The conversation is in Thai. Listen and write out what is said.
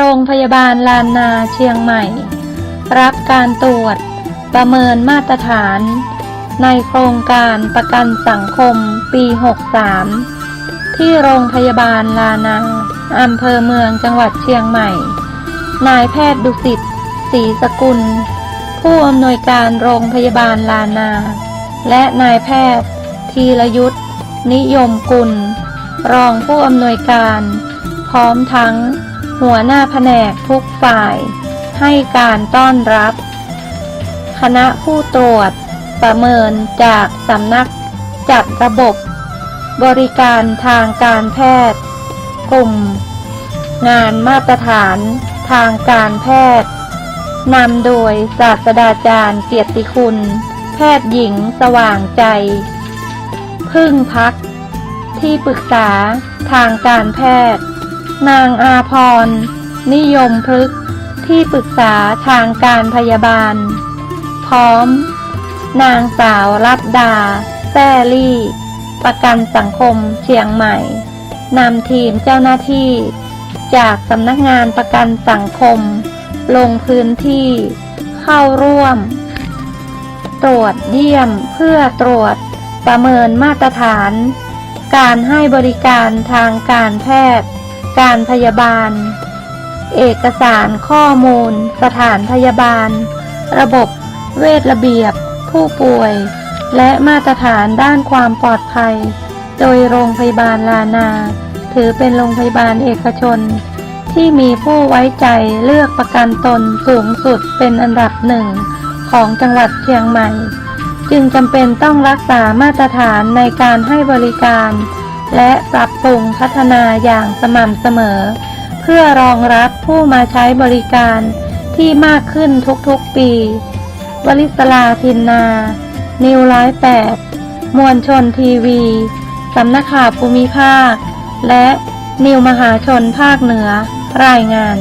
รงพยาบาลลานนาเชียงใหม่ รับการตรวจ ประเมินมาตรฐาน ในโครงการประกันสังคมปี 63 ที่โรงพยาบาลลานาอำเภอเมืองจังหวัดเชียงใหม่ นายแพทย์ดุสิตศรีสกุล ผู้อำนวยการโรงพยาบาลลานา และนายแพทย์ ธีรยุทธนิยมกุล รองผู้อำนวยการ พร้อมทั้ง หัวหน้าแผนกทุกฝ่าย ให้การต้อนรับ คณะผู้ตรวจ ประเมินจากสำนักจัดระบบ บริการทางการแพทย์ กลุ่ม งานมาตรฐานทางการแพทย์นำโดยศาสตราจารย์เกียรติคุณ แพทย์หญิงสว่างใจ พึ่งพัก ที่ปรึกษาทางการแพทย์ นางอาพร นิยมพฤกษ์ที่ปรึกษาทางการพยาบาล พร้อม นางสาวรัตดา แซ่ลี่ ประกันสังคมเชียงใหม่ นำทีมเจ้าหน้าที่ จากสำนักงานประกันสังคม ลงพื้นที่เข้าร่วม ตรวจเยี่ยมเพื่อตรวจประเมินมาตรฐาน การให้บริการทางการแพทย์ การพยาบาล เอกสารข้อมูล สถานพยาบาล ระบบเวทระเบียบ ผู้ป่วย และมาตรฐานด้านความปลอดภัย โดยโรงพยาบาลลานา ถือเป็นโรงพยาบาลเอกชน ที่มีผู้ไว้ใจเลือกประกันตนสูงสุดเป็นอันดับหนึ่งของจังหวัดเชียงใหม่ จึงจำเป็นต้องรักษามาตรฐานในการให้บริการ และปรับปรุงพัฒนาอย่างสม่ำเสมอ เพื่อรองรับผู้มาใช้บริการที่มากขึ้นทุกๆปี วลิศลาทินนา นิวร้อยแปดมวลชนทีวี สำนักข่าวภูมิภาค และนิวมหาชนภาคเหนือ รายงาน